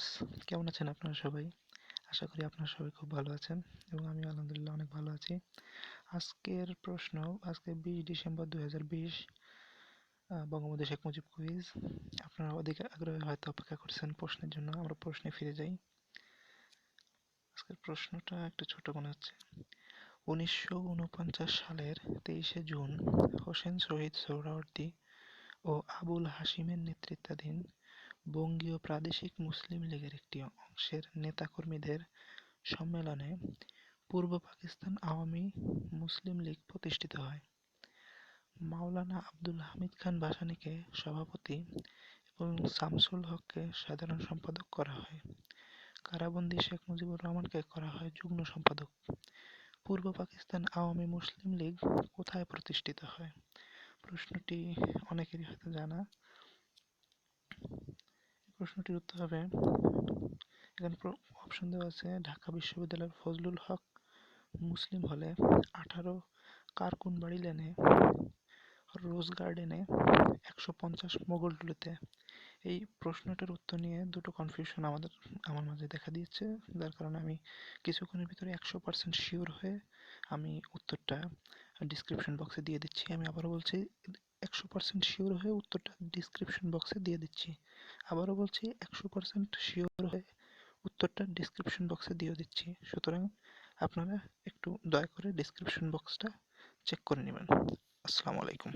Viewers কেমন আছেন আপনারা সবাই? আশা করি আপনারা সবাই খুব ভালো আছেন এবং আমি আলহামদুলিল্লাহ অনেক ভালো আছি। আজকের প্রশ্ন, আজকে বিশ ডিসেম্বর দু হাজার বিশ বঙ্গবন্ধু শেখ মুজিব কুইজ আপনারা অধিক আগ্রহে হয়তো অপেক্ষা করছেন প্রশ্নের জন্য, আমরা প্রশ্নে ফিরে যাই। আজকের প্রশ্নটা একটু ছোট মনে হচ্ছে। উনিশশো উনপঞ্চাশ সালের তেইশে জুন হোসেন শহীদ সোহরাওয়ার্দী ও আবুল হাশিমের নেতৃত্বাধীন বঙ্গীয় প্রাদেশিক মুসলিম লীগের একটি অংশের নেতাকর্মীদের সম্মেলনে পূর্ব পাকিস্তান আওয়ামী মুসলিম লীগ প্রতিষ্ঠিত হয়। মাওলানা আব্দুল হামিদ খান ভাসানীকে সভাপতি এবং শামসুল হককে সাধারণ সম্পাদক করা হয়। কারাবন্দি শেখ মুজিবুর রহমানকে করা হয় যুগ্ম সম্পাদক। পূর্ব পাকিস্তান আওয়ামী মুসলিম লীগ কোথায় প্রতিষ্ঠিত হয়? প্রশ্নটি অনেকেরই হয়তো জানা প্রশ্নটির উত্তর হবে, এখানে অপশন দেওয়া আছে, ঢাকা বিশ্ববিদ্যালয়ের ফজলুল হক মুসলিম হলে আঠারো কারকুনবাড়ি লেনে, রোজ গার্ডেনে একশো পঞ্চাশ মোগলটুলিতে এই প্রশ্নটার উত্তর নিয়ে দুটো কনফিউশন আমাদের আমার মাঝে দেখা দিয়েছে, যার কারণে আমি কিছুক্ষণের ভিতরে একশো পার্সেন্ট শিওর হয়ে আমি উত্তরটা ডিসক্রিপশন বক্সে দিয়ে দিচ্ছি। আমি আবারও বলছি একশো পার্সেন্ট শিওর হয়ে উত্তরটা ডিসক্রিপশন বক্সে দিয়ে দিচ্ছি। আবারও বলছি, একশো পার্সেন্ট শিওর হয়ে উত্তরটা ডিসক্রিপশন বক্সে দিয়ে দিচ্ছি। সুতরাং আপনারা একটু দয়া করে ডিসক্রিপশন বক্সটা চেক করে নেবেন। আসসালামু আলাইকুম।